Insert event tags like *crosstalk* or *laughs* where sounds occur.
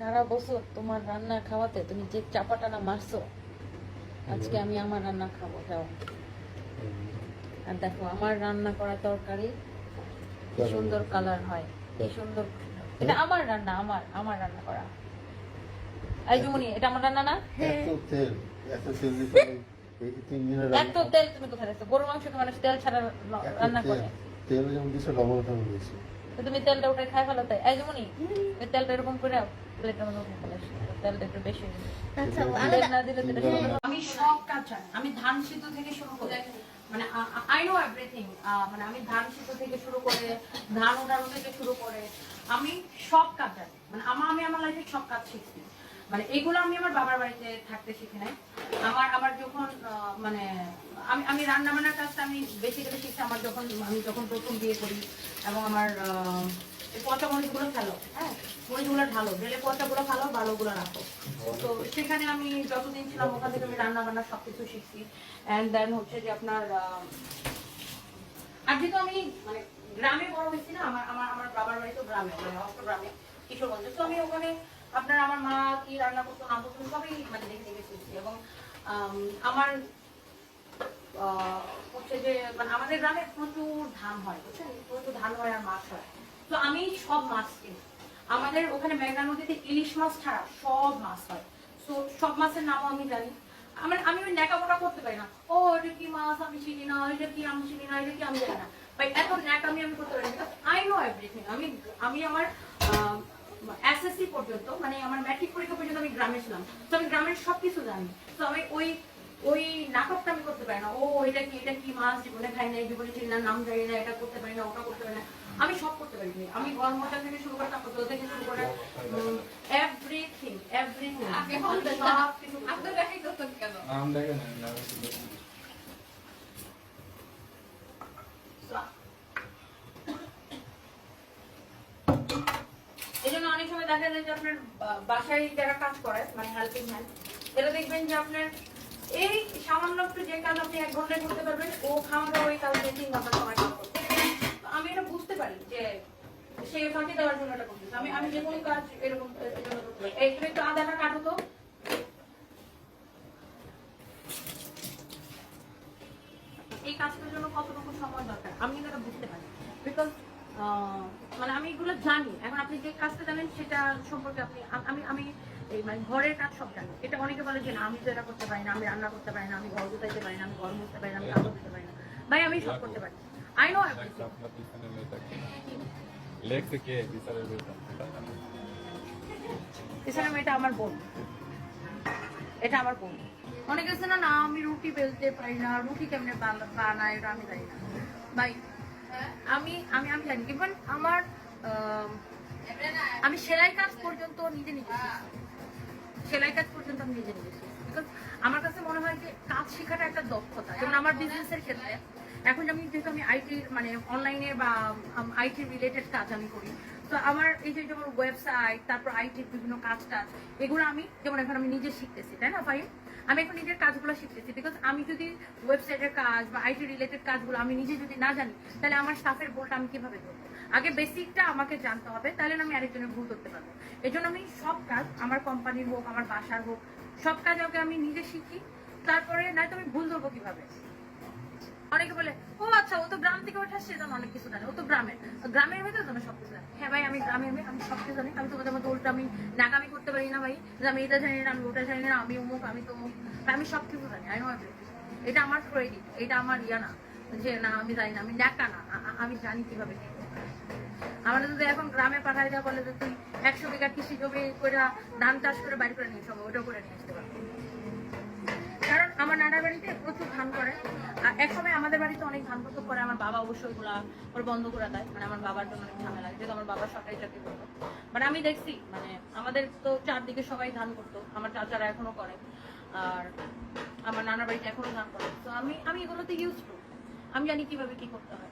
সারা বছর তোমার রান্না খাওয়াতে তুমি যে চাপাটানা মারছো আজকে আমি আমার রান্না খাব যাও আর দেখো আমার রান্না করা তরকারি কি সুন্দর কালার হয় কি সুন্দর এটা আমার রান্না আমার আমার রান্না করা। এই জুমনি এটা আমার রান্না না? এত তেল *laughs* তুমি কোথায় রাখছো গরুর মাংস মানুষ তেল ছাড়া রান্না করে। তেল যেমন দিছে লবণ তো তুমি তেলটা উঠে খাই ফেলো তাই। এই জুমনি ওই তেলটা এরকম করে প্লেটের মধ্যে উঠে ফেলে তেলটা একটু বেশি হয়ে। আচ্ছা না দিলে হবে। আমি সব কাজ জানি। আমি ধান সিদ্ধ থেকে শুরু করে মানে আই নো এভরিথিং মানে আমি ধান সিদ্ধ থেকে শুরু করে ধান ওঠানো থেকে শুরু করে আমি সব কাজ জানি। মানে আমার আমি আমার লাইফে সব কাজ শিখছি। মানে এগুলো আমি আমার বাবার বাড়িতে থাকতে শিখি নাই। আমার আবার যখন মানে আমি আমি রান্না বান্নার কাজটা আমি বেসিক্যালি শিখছি। আমার যখন, আমি যখন প্রথম বিয়ে করি এবং আমার পচা মরিচগুলো ফেলো হ্যাঁ? মরিচগুলো ঢালো ঢেলে পচাগুলো ভালো, ভালোগুলো রাখো। তো সেখানে আমি যতদিন ছিলাম ওখান থেকে আমি রান্না বান্না সবকিছু শিখছি। অ্যান্ড দেন হচ্ছে যে আপনার আর যেহেতু আমি মানে গ্রামে বড় হয়েছি না, আমার আমার আমার বাবার বাড়ি তো গ্রামে মানে গ্রামে, কিশোরগঞ্জে। তো আমি ওখানে আপনার আমার মা কি রান্না করতো, না করতো, সবই মানে দেখে দেখে শিখছি এবং আমার হচ্ছে যে মানে আমাদের গ্রামে প্রচুর ধান হয়, বুঝছেন? প্রচুর ধান হয় আর মাছ হয়। তো আমি সব মাছ কিনি। আমাদের ওখানে মেঘনা নদীতে ইলিশ মাছ ছাড়া সব মাছ হয়। তো সব মাছের নামও আমি জানি। আমার, আমি ওই ন্যাকামোটা করতে পারি না। ও, এটা কি মাছ? আমি চিনি না। এটা কি আমি চিনি না? এটা কি আমি জানি না? ভাই এত ন্যাক আমি আমি করতে পারি না। আই নো এভরিথিং আমি আমি আমার এসএসসি পর্যন্ত মানে আমার ম্যাট্রিক পরীক্ষা পর্যন্ত আমি গ্রামে ছিলাম। তো আমি গ্রামের সব কিছু জানি। তো আমি ওই ওই নাটকটা আমি করতে পারি না। ও এটা কি এটা কি মাছ? জীবনে খাই না জীবনে চিনি না নাম জানি না এটা করতে পারি না ওটা করতে পারি না। আমি সব করতে পারি আমি গরম মশলা থেকে শুরু করে তারপর দই থেকে শুরু করে এভরিথিং এভরিথিং সব কিছু। আপনার দেখাই করতেন কেন আম দেখে না না এই জন্য অনেক সময় দেখা যায় যে আপনার বাসায় যারা কাজ করে মানে হেল্পিং হ্যান্ড এরা দেখবেন যে আপনার এই সামান্য একটু যে কাজ আপনি এক ঘন্টায় করতে পারবেন, ও খাওয়া দাওয়া ওই কাজ দিয়ে তিন ঘণ্টা সময় কাজ করতে আমি এটা বুঝতে পারি যে সে ফাঁকি দেওয়ার জন্য এটা করতেছে। আমি আমি যে কোনো কাজ এরকম তুমি একটু আদাটা কাটো তো। এই কাজটার জন্য কতটুকু সময় দরকার? আমি কিন্তু এটা বুঝতে পারি। বিকজ মানে আমি এগুলো জানি। এখন আপনি যে কাজটা জানেন সেটা সম্পর্কে আপনি আমি আমি এই মানে ঘরের কাজ সব জানি। এটা অনেকে বলে যে না আমি তো এটা করতে পারি না আমি রান্না করতে পারি না আমি ঘর গুছাইতে পারি না আমি ঘর মুছতে পারি না আমি কাপড় দিতে পারি না। ভাই আমি সব করতে পারি। আই নো কে? মেয়েটা। মেয়েটা আমার বোন। এটা আমার বোন। অনেকে আছে না না আমি রুটি বেলতে পারি না রুটি কেমনে বানা- বানায় এটা আমি জানি না। ভাই আমি আমি আমি জানি। ইভেন আমার, আমি সেলাই কাজ পর্যন্ত নিজে নিজে। সেলাই কাজ পর্যন্ত আমি নিজে নিজে বিকজ আমার কাছে মনে হয় যে কাজ শেখাটা একটা দক্ষতা। যেমন আমার বিজনেসের ক্ষেত্রে, এখন আমি যেহেতু আমি আইটির মানে অনলাইনে বা আইটি রিলেটেড কাজ আমি করি তো আমার এই যে যেমন ওয়েবসাইট তারপর আইটির বিভিন্ন কাজ টাজ এগুলো আমি যেমন এখন আমি নিজে শিখতেছি, তাই না ভাই আমি এখন নিজের কাজগুলো শিখতেছি বিকজ আমি যদি ওয়েবসাইটের কাজ বা আইটি রিলেটেড কাজগুলো আমি নিজে যদি না জানি, তাহলে আমার স্টাফের ভুলটা আমি কীভাবে করব আগে বেসিকটা আমাকে জানতে হবে, তাহলে আমি আরেকজনের ভুল করতে পারব। এই জন্য আমি সব কাজ আমার কোম্পানির হোক, আমার বাসার হোক, সব কাজ আমি নিজে শিখি, তারপরে নয়তো আমি ভুল ধরবো কীভাবে? অনেকে বলে, ও আচ্ছা ও তো গ্রাম থেকে ওঠে আসছে। জানো অনেক কিছু জানে। ও তো গ্রামের গ্রামের ভেতরে জানো সব কিছু জানে। হ্যাঁ ভাই, আমি গ্রামের মেয়ে আমি সব কিছু জানি। আমি তোমাদের মতো উল্টা আমি নাকামি করতে পারি না ভাই। যে আমি এটা জানি না, আমি ওটা জানি না, আমি অমুক, আমি তো অমুক আমি সব কিছু জানি আই নো এটা আমার ক্রেডিট এটা আমার ইয়া না যে না, আমি জানি না, আমি ন্যাকা না। আমি জানি কীভাবে করতে যদি এখন গ্রামে পাঠাই দেওয়া বলে যে, তুই একশো বিঘা কৃষি জমি করে ধান চাষ করে বাড়ি করে নিয়ে সব ওটা করে নিয়ে আসতে আমার নানার বাড়িতে প্রচুর ধান করে। আর এক সময় আমাদের বাড়িতে অনেক ধান প্রচুর করে আমার বাবা অবশ্যই গুলা ওর বন্ধ করে দেয়। মানে আমার বাবার জন্য অনেক ঝামেলা, যেহেতু আমার বাবা সরকারি চাকরি করতো। বাট আমি দেখছি মানে আমাদের তো চারদিকে সবাই ধান করতো, আমার চাচারা এখনও করে। আর আমার নানার বাড়িতে এখনও ধান করে। তো আমি আমি এগুলোতে ইউজ করি আমি জানি কীভাবে কি করতে হয়।